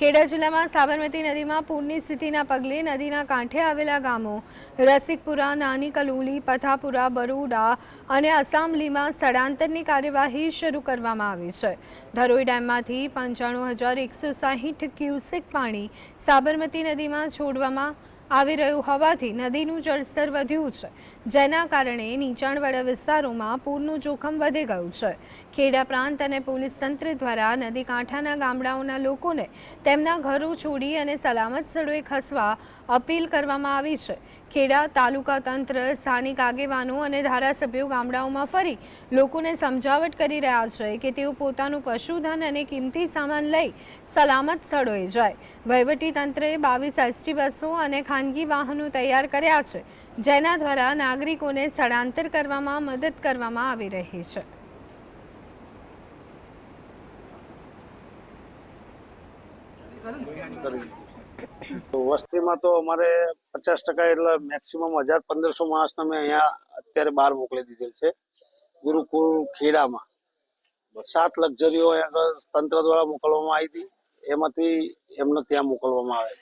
ખેડા જિલ્લામાં સાબરમતી નદીમાં પૂરની સ્થિતિના પગલે નદીના કાંઠે આવેલા ગામો રસિકપુરા નાની કલુલી પથાપુરા, બરોડા અને અસામલીમાં સ્થળાંતરની કાર્યવાહી શરૂ કરવામાં આવી છે. ધરોઈ ડેમમાંથી પંચાણું હજાર એકસો સાહીઠ ક્યુસેક પાણી સાબરમતી નદીમાં છોડવામાં આવી રહ્યું હોવાથી નદીનું જળસ્તર વધ્યું છે, જેના કારણે નીચાણવાળા વિસ્તારોમાં પૂરનું જોખમ વધી ગયું છે. ખેડા પ્રાંત અને પોલીસ તંત્ર દ્વારા નદી કાંઠાના ગામડાઓના લોકોને તેમના ઘરો છોડી અને સલામત સ્થળોએ ખસવા અપીલ કરવામાં આવી છે. ખેડા તાલુકા તંત્ર સ્થાનિક આગેવાનો અને ધારાસભ્યો ગામડાઓમાં ફરી લોકોને સમજાવટ કરી રહ્યા છે કે તેઓ પોતાનું પશુધન અને કિંમતી સામાન લઈ સલામત સ્થળોએ જાય. વહીવટી તંત્રએ બાવીસ એસટી બસો અને ખાનગી વાહનો તૈયાર કર્યા છે, જેના દ્વારા નાગરિકોને સ્થળાંતર કરવામાં મદદ કરવામાં આવી રહી છે. કરી વસ્તીમાં તો અમારે પચાસ ટકા એટલે મેક્સિમમ હજાર પંદરસો માણસને અમે અહીંયા અત્યારે બહાર મોકલી દીધેલ છે. ગુરુકુળ ખેડામાં. સાત લક્ઝરીઓ તંત્ર દ્વારા મોકલવામાં આવી હતી. એમાંથી એમને ત્યાં મોકલવામાં આવે.